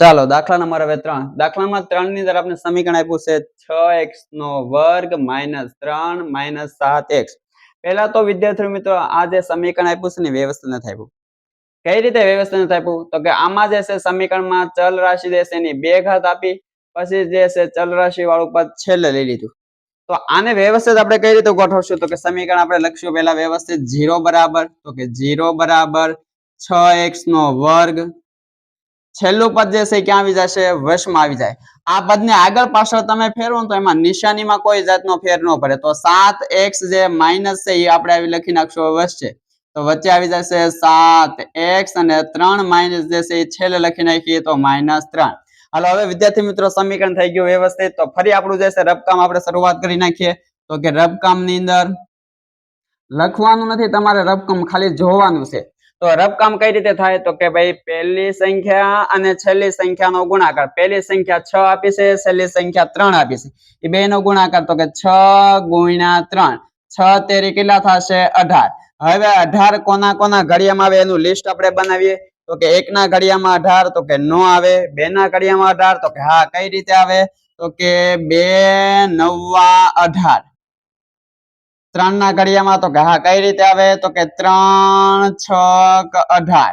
ચાલો દાખલા નંબર હવે ત્રણ. દાખલામાં ત્રણની અંદર આપણે સમીકરણ આપ્યું છે છ એક્સ નો વર્ગ માઇનસ ત્રણ માઇનસ સાત એક્સ. પહેલા તો વિદ્યાર્થી મિત્રો, આ જે સમીકરણ આપ્યું છે ને વ્યવસ્થિત નથી આપ્યું. કઈ રીતે વ્યવસ્થિત નથી આપ્યું? તો કે આમાં જે છે, સમીકરણમાં ચલ રાશિ જે એની બે ઘાત આપી, પછી જે છે, ચલ રાશિ વાળું પદ છેલ્લે લઈ લીધું. તો આને વ્યવસ્થિત આપણે કઈ રીતે ગોઠવશું? તો કે સમીકરણ આપણે લખશું પહેલા વ્યવસ્થિત ઝીરો બરાબર. તો કે જીરો બરાબર છ એક્સ નો વર્ગ છેલ્લું પદ જે છે ક્યાં આવી જશે? વશમાં આવી જાય. આ પદને આગળ પાછળ તમે ફેરવો તો એમાં નિશાનીમાં કોઈ જાતનો ફેર ન પડે. તો સાત એક્સ જે માઇનસ છે એ આપણે આવી લખી નાખશું વશ છે. તો વચ્ચે આવી જશે સાત એક્સ અને ત્રણ માઇનસ જે છે એ છેલ્લે લખી નાખીએ તો માઇનસ ત્રણ. હાલો, હવે વિદ્યાર્થી મિત્રો, સમીકરણ થઈ ગયું વ્યવસ્થિત. તો ફરી આપણું જે છે રબકામ આપણે શરૂઆત કરી નાખીએ. તો કે રબકામની અંદર લખવાનું નથી, તમારે રબકામ ખાલી જોવાનું છે. તો રબકામ કઈ રીતે થાય? તો કે ભાઈ, પહેલી સંખ્યા અને છેલ્લી સંખ્યાનો ગુણાકાર. પહેલી સંખ્યા છ આપી છે, છેલ્લી સંખ્યા ત્રણ આપી છે. એ બે નો ગુણાકાર તો કે છ ગુણ્યા ત્રણ. છ તેરી કેટલા થશે? અઢાર. હવે અઢાર કોના કોના ઘડિયામાં આવે એનું લિસ્ટ આપણે બનાવીએ. તો કે એક ના ઘડિયામાં અઢાર, તો કે નો આવે. બે ના ઘડિયામાં અઢાર, તો કે હા, કઈ રીતે આવે? તો કે બે નવા અઢાર. ત્રણ ના ઘડિયામાં તો ઘા કઈ રીતે આવે તો કે ત્રણ છ અઢાર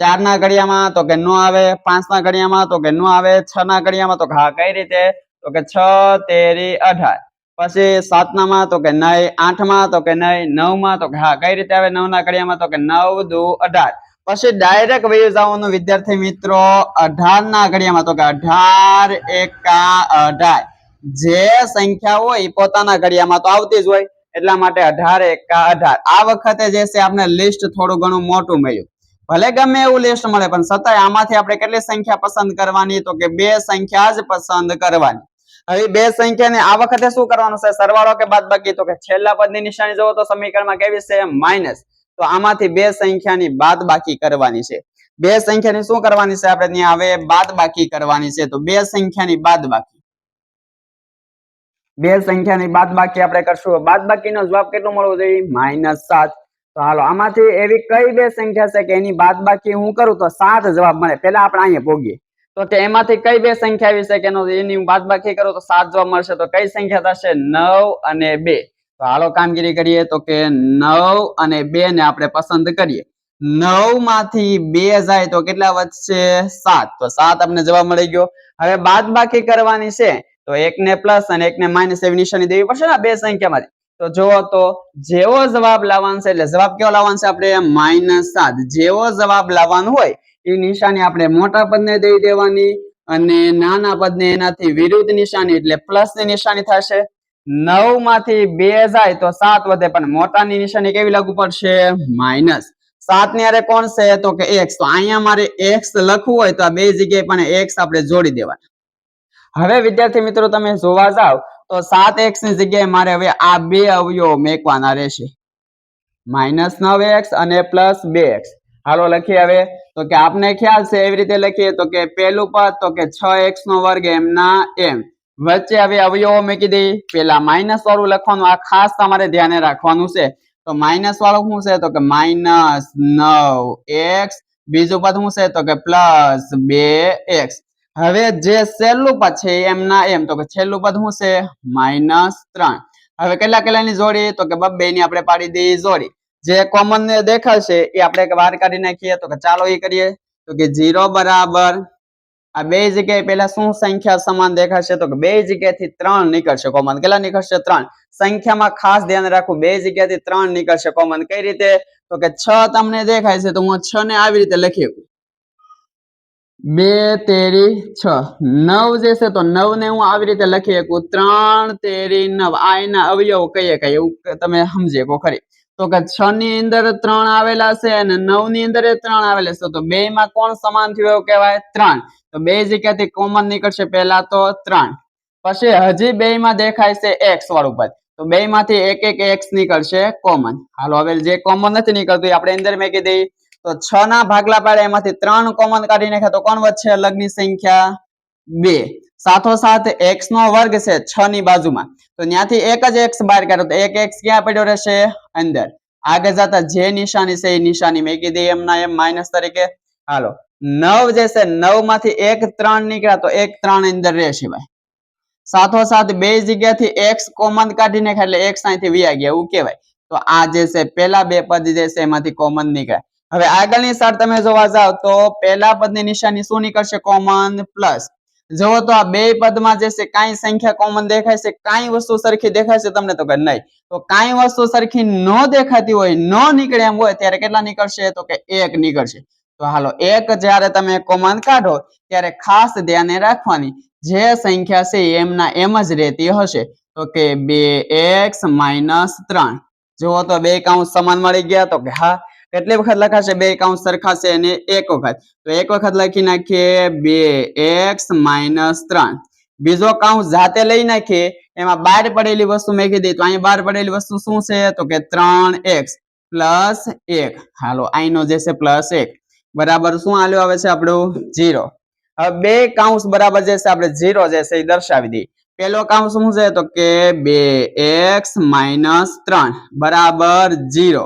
ચાર ના ઘડિયામાં તો કે નો આવે પાંચ ના ઘડિયામાં તો કે નો આવે છ ના ઘડિયામાં તો ઘા કઈ રીતે તો કે છ તેરી અઢાર પછી સાતનામાં તો કે નહીં આઠમાં તો કે નહીં નવમાં તો ઘા કઈ રીતે આવે નવ ના ઘડિયામાં તો કે નવ દુ અઢાર પછી ડાયરેક્ટ વહી જવાનું વિદ્યાર્થી મિત્રો અઢાર ના ઘડિયામાં તો કે અઢાર એકા અઢાર જે સંખ્યા હોય પોતાના ઘડિયામાં તો આવતી જ હોય એટલા માટે અઢાર એકા અઢાર. આ વખતે જે છે આપણે લિસ્ટ થોડું ઘણું મોટું મળ્યું. ભલે ગમે એવું લિસ્ટ મળે, પણ છતાંય આમાંથી આપણે કેટલી સંખ્યા પસંદ કરવાની? તો કે બે સંખ્યા જ પસંદ કરવાની. હવે બે સંખ્યાને આ વખતે શું કરવાનું છે? સરવાળો કે બાદબાકી? તો કે છેલ્લા પદની નિશાની જોવો તો સમીકરણમાં કેવી છે? માઇનસ. તો આમાંથી બે સંખ્યાની બાદબાકી કરવાની છે. બે સંખ્યાની શું કરવાની છે? આપણે ત્યાં હવે બાદબાકી કરવાની છે. તો બે સંખ્યાની બાદબાકી. બે સંખ્યાની બાદબાકી આપણે કરશું. બાદબાકીનો જવાબ કેટલો મળવો જોઈએ? માઇનસ સાત. તો હાલો, આમાંથી એવી કઈ બે સંખ્યા છે કે એની બાદબાકી હું કરું તો સાત જવાબ મળે. પેલા આપણે અહીંયા ભોગીએ. તો કે એમાંથી કઈ બે સંખ્યા આવી કે એનો એની બાદબાકી કરું તો સાત જવાબ મળશે. તો કઈ સંખ્યા થશે? નવ અને બે. તો હાલો, કામગીરી કરીએ. તો કે નવ અને બે ને આપણે પસંદ કરીએ. નવમાંથી બે જાય તો કેટલા વધશે? સાત. તો સાત આપણે જવાબ મળી ગયો. હવે બાદબાકી કરવાની છે. તો એકને પ્લસ અને એકને માઇનસ એવી નિશાની દેવી પડશે ને બે સંખ્યામાંથી તો જુઓ તો જેવો જવાબ લાવવાનો છે, એટલે જવાબ કેવો લાવવાનો છે આપણે? માઇનસ સાત. જેવો જવાબ લાવવાનો હોય, એ નિશાની આપણે મોટા પદને દઈ દેવાની અને નાના પદને એનાથી વિરુદ્ધ નિશાની, એટલે પ્લસની નિશાની થશે. નવમાંથી બે જાય તો સાત વધે, પણ મોટાની નિશાની કેવી લાગુ પડશે? માઇનસ સાતની અરે કોણ છે? તો કે એક્સ તો અહીંયા મારે એક્સ લખવું હોય તો આ બે જગ્યાએ પણ એક્સ આપણે જોડી દેવાના. હવે વિદ્યાર્થી મિત્રો તમે જોવા જાવ, તો સાત એક્સની જગ્યાએ મારે હવે આ બે અવયવો મેકવાના રહેશે. માઇનસ નવ એક્સ અને પ્લસ બે એક્સ હાલો લખીએ હવે. તો કે આપને ખ્યાલ છે એવી રીતે લખીએ, તો કે પેલું પદ, તો કે છ એક્સ નો વર્ગ એમના એમ. વચ્ચે હવે અવયવો મૂકી દઈ. પેલા માઇનસ વાળું લખવાનું, આ ખાસ તમારે ધ્યાને રાખવાનું છે. તો માઇનસ વાળું શું છે? તો કે માઇનસ નવ એક્સ બીજું પદ શું છે? તો કે પ્લસ બે એક્સ હવે જે છેલ્લું પદ છે, એમના એમ. તો કે છેલ્લું પદ શું છે? માઇનસ ત્રણ. હવે કેટલા કેટલાની જોડી? તો કે બબ્બે ની આપણે પાડી દઈએ જોડી. જે કોમન દેખાશે, એ આપણે બહાર કાઢી નાખીએ. તો કે ચાલો એ કરીએ. તો કે જીરો બરાબર. આ બે જગ્યાએ પેલા શું સંખ્યા સમાન દેખાશે? તો કે બે જગ્યાએથી ત્રણ નીકળશે કોમન કેટલા નીકળશે? ત્રણ. સંખ્યામાં ખાસ ધ્યાન રાખવું. બે જગ્યાએથી ત્રણ નીકળશે કોમન કઈ રીતે? તો કે છ તમને દેખાય છે. તો હું છ ને આવી રીતે લખી બે, તેરી, છ. નવ જે છે તો નવ ને હું આવી રીતે લખી શકું. ત્રણ, તેરી, નવ. આ એના અવયવ કહીએ કઈ એવું તમે સમજી શકો ખરી. તો કે છ ની અંદર ત્રણ આવેલા છે અને નવની અંદર ત્રણ આવેલા છે. તો બે માં કોણ સમાન થયું એવું કહેવાય? ત્રણ. તો બે જગ્યાથી કોમન નીકળશે? પહેલા તો ત્રણ. પછી હજી બે માં દેખાય છે એક્સ વાળું પદ. તો બે માંથી એક એક એક્સ નીકળશે કોમન હાલો, હવે જે કોમન નથી નીકળતું આપણે અંદર મેં કીધી તો છ ના ભાગલા પાડે, એમાંથી ત્રણ કોમન કાઢી નાખે તો કોણ વધશે? અલગની સંખ્યા બે. સાથો સાથ એક્સ નો વર્ગ છે છ ની બાજુમાં. તો ત્યાંથી એક જ એક્સ બહાર કાઢો, તો એક એક્સ ક્યાં પડ્યો રહેશે? અંદર. આગળ જતા જે નિશાની છે, એ નિશાની મેં કીધી એમના એમ માઇનસ તરીકે. હાલો. નવ જે છે નવમાંથી એક ત્રણ નીકળ્યા, તો એક ત્રણ અંદર રહેશે ભાઈ સાથો સાથ બે જગ્યાથી એક્સ કોમન કાઢી નાખે એટલે એક્સ અહીંથી વ્યા ગયા એવું કહેવાય. તો આ જે છે પેલા બે પદ જે છે, એમાંથી કોમન નીકળ્યા. હવે આગળની સાઈડ તમે જોવા જાવ તો પહેલા પદની નિશાની શું નીકળશે? કોમન પ્લસ જુઓ તો આ બે પદમાં જે છે, કાંઈ સંખ્યા કોમન દેખાય છે, કાંઈ વસ્તુ સરખી દેખાય છે, તમને તો કે નહીં. તો કાંઈ વસ્તુ સરખી ન દેખાતી હોય, ન નીકળે એમ હોય, ત્યારે કેટલા નીકળશે? તો કે એક નીકળશે. તો હાલો, એક જ્યારે તમે કોમન કાઢો, ત્યારે ખાસ ધ્યાને રાખવાની, જે સંખ્યા છે એમના એમ જ રહેતી હશે. તો કે બે એક્સ માઇનસ ત્રણ. જુઓ તો બે કાઉન્ટ સમાન મળી ગયા, તો કે હા કેટલી વખત લખાશે? બે કાઉન્સ સરખાશે અને એક વખત. તો એક વખત લખી નાખીએ બે એક્સ માઇનસ ત્રણ. બીજો કાઉન્ટ જાતે લઈ નાખીએ, એમાં બહાર પડેલી વસ્તુ મેકી દઈએ, તો અહીંયા બહાર પડેલી વસ્તુ શું છે? તો કે ત્રણ એક્સ પ્લસ એક. હાલો અહીંનો જે છે પ્લસ એક. બરાબર, શું આલ્યું આવે છે આપણું? જીરો હવે બે કાઉન્સ બરાબર જે છે આપણે જીરો જે છે એ દર્શાવી દઈએ. પેલો કાઉન્સ શું છે? તો કે બે એક્સ માઇનસ ત્રણ. બરાબર જીરો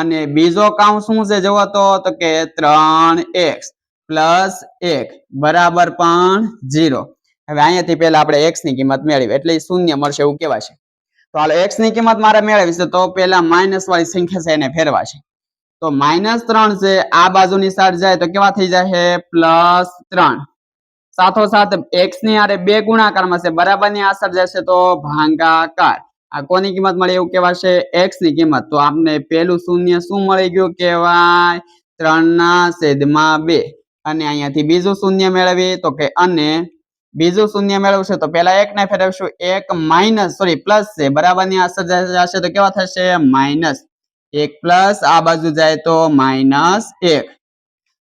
અને બીજો કાઉન્ટ શું છે જુઓ તો કે ત્રણ એક્સ પ્લસ એક બરાબર પણ જીરો હવે અહીંયાથી પહેલા આપણે એક્સની કિંમત મેળવી, એટલે શૂન્ય મળશે એવું કહેવાશે. તો હાલ એક્સની કિંમત મારે મેળવી છે તો પેલા માઇનસ વાળી સંખ્યા છે એને ફેરવાશે. તો માઇનસ ત્રણ છે, આ બાજુની સાઈડ જાય તો કેવા થઈ જાય પ્લસ ત્રણ. સાથોસાથ એક્સની આરે બે ગુણાકારમાં છે બરાબરની આ સાઈડ જશે તો ભાગાકાર. આ કોની કિંમત મળી એવું કહેવાશે? એક્સની કિંમત. તો આપને પેલું શૂન્ય શું મળી ગયું કહેવાય? ત્રણ ના છેદમાં બે. અને અહીંયાથી બીજું શૂન્ય મેળવી તો કે અને બીજું શૂન્ય મેળવશું તો પેલા એક ને ફેરવશું. એક માઇનસ સોરી પ્લસ છે. બરાબરની અસર જશે તો કેવા થશે? માઇનસ એક પ્લસ આ બાજુ જાય તો માઇનસ એક.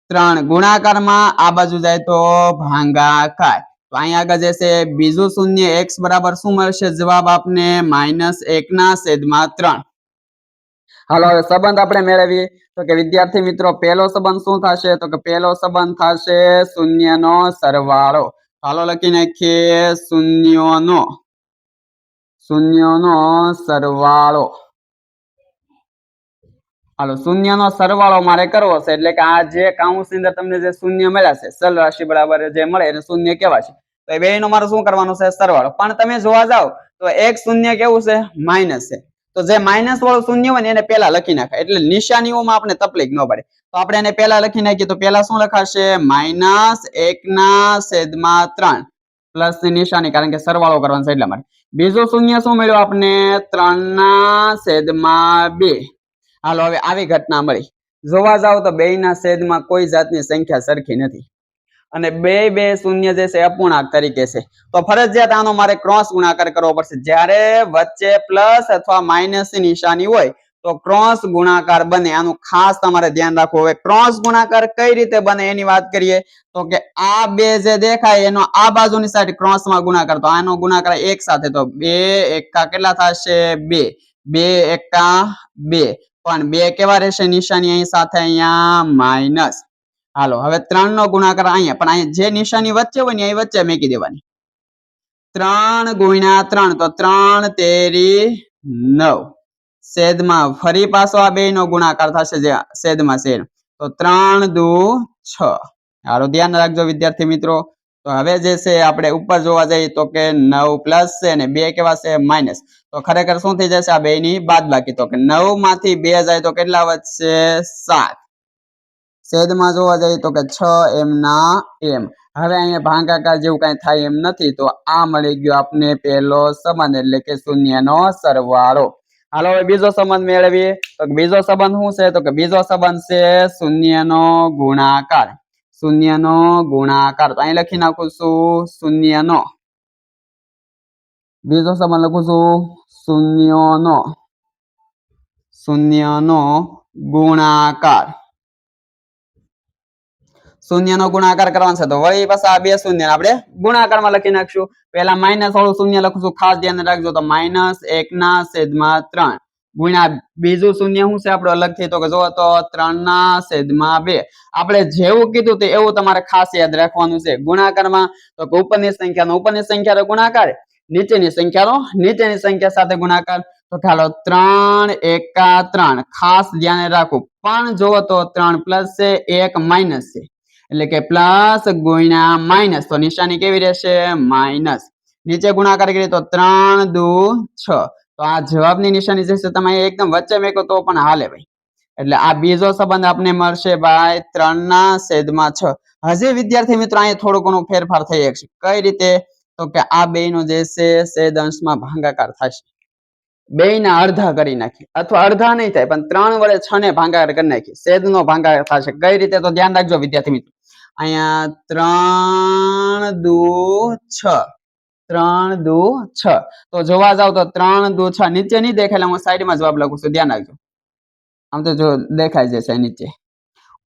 ત્રણ ગુણાકારમાં આ બાજુ જાય તો ભાગાકાર. તો અહીંયા આગળ જશે બીજું શૂન્ય એક્સ બરાબર શું મળશે? જવાબ આપને માઇનસ એક ના છેદમાં ત્રણ. હાલો, હવે સંબંધ આપણે મેળવીએ. તો કે વિદ્યાર્થી મિત્રો, પહેલો સંબંધ શું થશે? તો કે પહેલો સંબંધ થશે શૂન્યનો સરવાળો. હાલો, લખી નાખીએ. શૂન્યનો. શૂન્યનો સરવાળો. હાલો શૂન્યનો સરવાળો મારે કરવો છે, એટલે કે આ જે કાઉન્સની અંદર તમને જે શૂન્ય મળ્યા છે, ચલ રાશિ બરાબર જે મળે એને શૂન્ય કહેવાય છે. તો એ બેનો મારે શું કરવાનું છે, સરવાળો. પણ તમે જોવા જાવ તો એક શૂન્ય કેવું છે માઇનસ છે. તો જે માઇનસ વાળું શૂન્ય હોય ને એને પહેલા લખી નાખે. એટલે નિશાનીઓમાં આપણે તકલીફ ન પડે. તો આપણે એને પહેલા લખી નાખીએ, તો પહેલા શું લખાશે માઇનસ એક ના છેદમાં ત્રણ. પ્લસ નિશાની, કારણ કે સરવાળો કરવાનો છે એટલા માટે. બીજું શૂન્ય શું મળ્યું આપણે ત્રણ ના છેદમાં બે. હાલો, હવે આવી ઘટના મળી. જોવા જાવ તો બે ના છેદમાં કોઈ જાતની સંખ્યા સરખી નથી. અને બે બે શૂન્ય જે છે અપૂર્ણાંક તરીકે છે. તો ફરજિયાત આનો મારે ક્રોસ ગુણાકાર કરવો પડશે. જ્યારે વચ્ચે પ્લસ અથવા માઇનસ નિશાની હોય, તો ક્રોસ ગુણાકાર બને. આનું ખાસ તમારે ધ્યાન રાખવું. હવે ક્રોસ ગુણાકાર કઈ રીતે બને એની વાત કરીએ, તો કે આ બે જે દેખાય, એનો આ બાજુની સાઈડ ક્રોસમાં ગુણાકાર. તો આનો ગુણાકાર એક સાથે. તો બે એકા કેટલા થશે? બે. બે એકા બે. પણ બે કેવા રહેશે નિશાની અહીં સાથે અહીંયા? માઇનસ હાલો, હવે ત્રણ નો ગુણાકાર અહીંયા, પણ અહીંયા જે નિશાની વચ્ચે હોય ને અહીં વચ્ચે મેકી દેવાની. ત્રણ ગુણ્યા ત્રણ, તો ત્રણ તેરી નવ. સેદમાં ફરી પાછો આ બે નો ગુણાકાર થશે જે સેદમાં છેદ તો ત્રણ દુ છ. હાલો, ધ્યાન રાખજો વિદ્યાર્થી મિત્રો. તો હવે જે છે આપણે ઉપર જોવા જઈએ તો કે નવ પ્લસ છે અને બે કેવા છે? માઇનસ. તો ખરેખર શું થઈ જશે આ બે ની બાદ બાકી તો કે નવમાંથી બે જાય તો કેટલા વધશે? સાત. છેદમાં જોવા જઈએ તો કે છ એમ ના એમ. હવે અહીંયા ભાંગાકાર જેવું કઈ થાય એમ નથી, તો આ મળી ગયો આપને પહેલો સંબંધ, એટલે કે શૂન્યનો સરવાળો. હાલો, હવે બીજો સંબંધ મેળવીએ. તો બીજો સંબંધ શું છે? તો કે બીજો સંબંધ છે શૂન્યનો ગુણાકાર. શૂન્યનો ગુણાકાર. તો અહીં લખી નાખું છું શૂન્યનો. બીજો સંબંધ લખું છું શૂન્યનો. શૂન્યનો ગુણાકાર. શૂન્યનો ગુણાકાર કરવાનો છે તો વળી પાછા આ બે શૂન્ય આપણે ગુણાકારમાં લખી નાખશું. પહેલા માઇનસ વાળું શૂન્ય લખશું ખાસ ધ્યાન રાખજો તો માઇનસ એક ના છેદમાં ત્રણ. ગુણ્યા બીજું શૂન્ય શું છે? આપણું અલગથી તો કે જો તો ત્રણ ના છેદમાં બે. આપણે જેવું કીધું તે એવું તમારે ખાસ યાદ રાખવાનું છે. ગુણાકારમાં તો કે ઉપરની સંખ્યાનો ઉપરની સંખ્યાનો ગુણાકાર, નીચેની સંખ્યાનો નીચેની સંખ્યા સાથે ગુણાકાર. તો ચાલો ત્રણ, એકા ત્રણ. ખાસ ધ્યાન રાખવું પણ જો તો ત્રણ પ્લસ છે, એક માઇનસ છે. એટલે કે પ્લસ ગુણ્યા માઇનસ. તો નિશાની કેવી રહેશે? માઇનસ. નીચે ગુણાકાર કરીએ તો ત્રણ દુ છ. તો આ જવાબની નિશાની જે છે તમે એકદમ વચ્ચે મેકો તો પણ હાલે ભાઈ. એટલે આ બીજો સંબંધ આપને મળશે ભાઈ ત્રણ ના છેદમાં છ. હજી વિદ્યાર્થી મિત્રો અહીંયા થોડો ઘણો ફેરફાર થઈ શકશે. કઈ રીતે? તો કે આ બે નો જે છે, છેદ અંશમાં ભાંગાકાર થશે. બે ના અડધા કરી નાખી. અથવા અડધા નહીં થાય, પણ ત્રણ વડે છ ને ભાંગાકાર કરી નાખી. છેદ નો ભાંગાકાર થશે. કઈ રીતે? તો ધ્યાન રાખજો વિદ્યાર્થી મિત્રો. અહીંયા ત્રણ, દુ, છ. ત્રણ, દુ, છ. તો જોવા જાવ તો ત્રણ, દુ, છ. નીચે નહીં દેખાય હું સાઈડમાં જવાબ લખું છું. ધ્યાન રાખજો. આમ તો જો દેખાય જશે નીચે.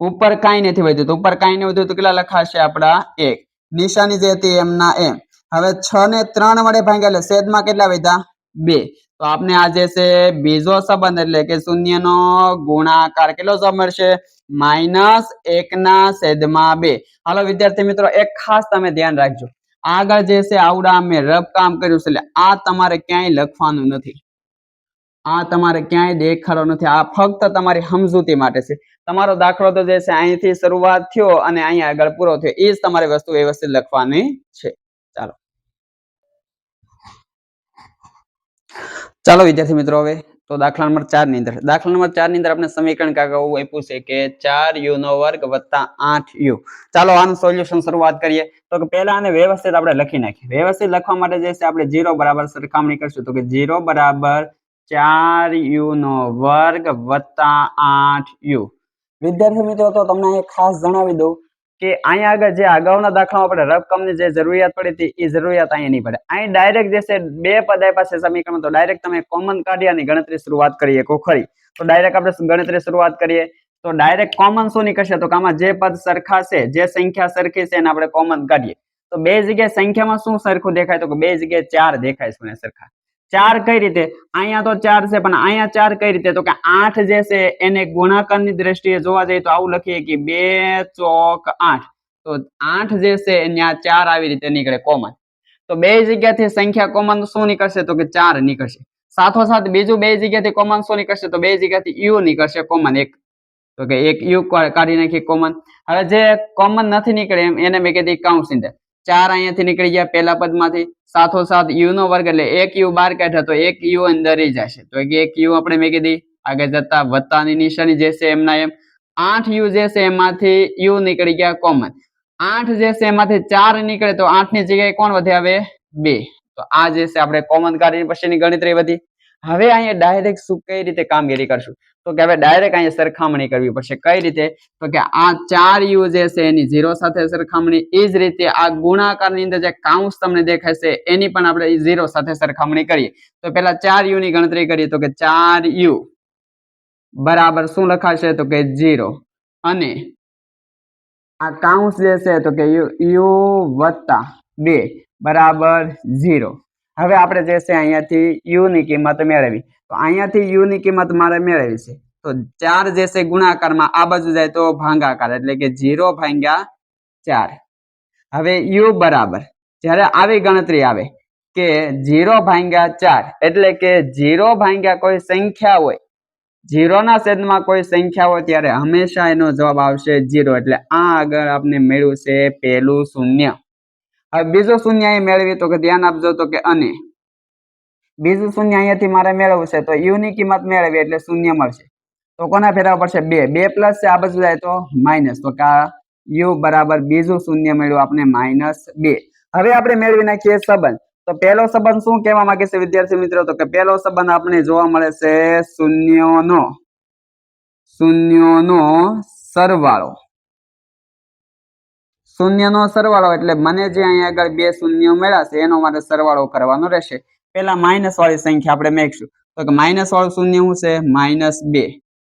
ઉપર કાંઈ નથી વધ્યું. તો ઉપર કાંઈ નહીં વધ્યું તો કેટલા લખાશે આપણા? એક. નિશાની જે હતી એમના એમ. હવે છ ને ત્રણ વડે ભાંગ્યા, એટલે છેદમાં કેટલા વધ્યા? બે. તો આપને આ જે છે બીજો સંબંધ, એટલે કે શૂન્ય નો ગુણાકાર કેટલો જવાબ મળશે? માઇનસ એક ના છેદમાં બે. હાલો વિદ્યાર્થી મિત્રો, એક ખાસ તમે ધ્યાન રાખજો. આગળ જે છે આવડા મેં રબ કામ કર્યું છે, એટલે આ તમારે ક્યાંય લખવાનું નથી. આ તમારે ક્યાંય દેખાડો નથી. આ ફક્ત તમારી સમજૂતી માટે છે. તમારો દાખલો તો જે છે અહીંથી શરૂઆત થયો અને અહીંયા આગળ પૂરો થયો. એ જ તમારી વસ્તુ વ્યવસ્થિત લખવાની છે. ચાલો. ચાલો વિદ્યાર્થી મિત્રો હવે તો દાખલા નંબર ચારની અંદર. દાખલા નંબર ચારની અંદર આપણે સમીકરણ કાંઈક એવું આપ્યું છે કે ચાર યુ નો વર્ગ વત્તા આઠ યુ. ચાલો આનું સોલ્યુશન શરૂઆત કરીએ. તો કે પહેલા આને વ્યવસ્થિત આપણે લખી નાખીએ. વ્યવસ્થિત લખવા માટે જે છે આપણે જીરો બરાબર સરખામણી કરશું. તો કે જીરો બરાબર ચાર યુ નો વર્ગ વત્તા આઠ યુ. વિદ્યાર્થી મિત્રો, તો તમને ખાસ જણાવી દઉં. કે અહીંયા આગળ જે અગાઉના દાખલામાં આપણે રકમની જે જરૂરિયાત પડી હતી, એ જરૂરિયાત અહીંયા નહીં પડે. અહીં ડાયરેક્ટ જે છે, બે પદ આપ્યા સમીકરણ તો ડાયરેક્ટ તમે કોમન કાઢ્યાની ગણતરી શરૂઆત કરીએ કો ખરી તો ડાયરેક્ટ આપણે ગણતરી શરૂઆત કરીએ? તો ડાયરેક્ટ કોમન શું નીકળશે? તો આમાં જે પદ સરખા છે, જે સંખ્યા સરખી છે, એને આપણે કોમન કાઢીએ. તો બે જગ્યાએ સંખ્યામાં શું સરખું દેખાય? તો બે જગ્યાએ ચાર દેખાય છે સરખા. ચાર કઈ રીતે? અહીંયા તો ચાર છે, પણ અહીંયા ચાર કઈ રીતે? તો કે આઠ જે છે, એને ગુણાકારની દ્રષ્ટિએ જોવા જઈએ તો આવું લખીએ કે બે ચોક આઠ. તો આઠ જે છે ત્યાં ચાર આવી રીતે નીકળે કોમન તો બે જગ્યાથી સંખ્યા કોમન શું નીકળશે? તો કે ચાર નીકળશે. સાથોસાથ બીજું બે જગ્યાથી કોમન શું નીકળશે? તો બે જગ્યાથી યુ નીકળશે કોમન એક. તો કે એક યુ કાઢી નાખી કોમન હવે જે કોમન નથી નીકળે એમ, એને મેં કીધી કાઉન્સની અંદર ચાર અહીંયાથી નીકળી ગયા પહેલા પદમાંથી. સાથોસાથ યુ નો વર્ગ એટલે એક યુ બાર કાઢ્યા તો એક યુ અંદર જશે. તો એક યુ આપણે મેં કીધી આગળ જતા વત્તાની નિશાની જે છે એમના એમ. આઠ યુ જે છે એમાંથી યુ નીકળી ગયા કોમન. આઠ જે છે એમાંથી ચાર નીકળે તો આઠની જગ્યાએ કોણ વધે હવે બે. તો આ જે છે આપણે કોમન કાઢીને પછીની ગણતરી વધી. હવે અહીંયા ડાયરેક્ટ શું કઈ રીતે કામગીરી કરશું? તો કે હવે ડાયરેક્ટ અહીંયા સરખામણી કરવી પડશે. કઈ રીતે? તો કે આ ચાર યુ જે છે એની ઝીરો સાથે સરખામણી, એ જ રીતે આ ગુણાકારની અંદર જે કાઉન્સ તમને દેખાય છે, એની પણ આપણે ઝીરો સાથે સરખામણી કરીએ. તો પેલા ચાર યુ ની ગણતરી કરીએ. તો કે ચાર યુ બરાબર શું લખાશે? તો કે ઝીરો અને આ કાઉન્સ જે છે, તો કે યુ યુ વત્તા બે બરાબર ઝીરો હવે આપણે જે છે અહીંયાથી યુ ની કિંમત મેળવી. તો અહીંયાથી યુ ની કિંમત મારે મેળવી છે. તો ચાર જે છે ગુણાકારમાં આ બાજુ જાય તો ભાંગાકાર, એટલે કે ઝીરો ભાંગ્યા ચાર. હવે યુ બરાબર. જ્યારે આવી ગણતરી આવે કે ઝીરો ભાંગ્યા ચાર, એટલે કે ઝીરો ભાંગ્યા કોઈ સંખ્યા હોય જીરોના છેદમાં કોઈ સંખ્યા હોય, ત્યારે હંમેશા એનો જવાબ આવશે ઝીરો એટલે આ આગળ આપણે મેળવ્યું છે પેલું શૂન્ય. હવે બીજો શૂન્ય મેળવી તો કે ધ્યાન આપજો તો કે અને. બીજું શૂન્ય અહીંયાથી મારે મેળવવું છે તો યુ ની કિંમત મેળવી એટલે શૂન્ય મળશે. તો કોના ફેરવવા પડશે? બે. બે પ્લસ છે, આ બાજુ જાય તો માઇનસ. તો કે યુ બરાબર બીજું શૂન્ય મેળવ્યું આપણે માઇનસ બે. હવે આપણે મેળવી નાખીએ સંબંધ. તો પહેલો સંબંધ શું કહેવા માંગે છે વિદ્યાર્થી મિત્રો? તો કે પહેલો સંબંધ આપણે જોવા મળે છે શૂન્યોનો. શૂન્યોનો સરવાળો. શૂન્યનો સરવાળો એટલે મને જે અહીંયા આગળ બે શૂન્ય મળ્યા છે, એનો મારે સરવાળો કરવાનો રહેશે. પેલા માઇનસ વાળી સંખ્યા આપણે મેકશું તો કે માઇનસ વાળું શૂન્ય શું છે? માઇનસ બે.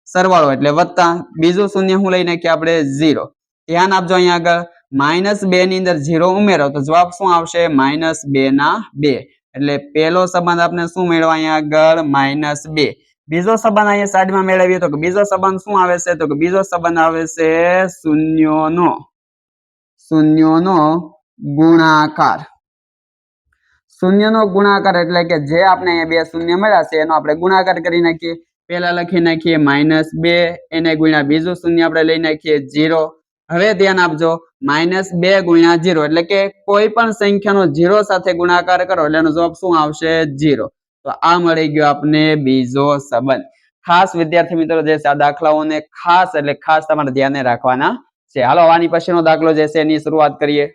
સરવાળો એટલે વત્તા. બીજું શૂન્ય હું લઈ નાખીએ આપણે ઝીરો ધ્યાન આપજો અહીંયા આગળ. માઇનસ બે ની અંદર ઝીરો ઉમેરો તો જવાબ શું આવશે? માઇનસ બે ના બે. એટલે પેલો સંબંધ આપણે શું મેળવા અહીંયા આગળ? માઇનસ બે. બીજો સંબંધ અહીંયા સાઈડમાં મેળવીએ તો કે બીજો સંબંધ શું આવે છે? તો કે બીજો સંબંધ આવે છે શૂન્યોનો. શૂન્યોનો ગુણાકાર. શૂન્યનો ગુણાકાર એટલે કે જે આપણે બે શૂન્ય મળ્યા છે, એનો આપણે ગુણાકાર કરી નાખીએ. પહેલા લખી નાખીએ માઇનસ બે, એને ગુણ્યા બીજું શૂન્ય આપણે લઈ નાખીએ જીરો હવે ધ્યાન આપજો, માઇનસ બે ગુણ્યા જીરો એટલે કે કોઈ પણ સંખ્યાનો જીરો સાથે ગુણાકાર કરો એટલે એનો જવાબ શું આવશે? જીરો તો આ મળી ગયો આપને બીજો સંબંધ. ખાસ વિદ્યાર્થી મિત્રો, જે દાખલાઓને ખાસ એટલે ખાસ તમારે ધ્યાને રાખવાના છે. હાલો આની પછીનો દાખલો જે છે એની શરૂઆત કરીએ.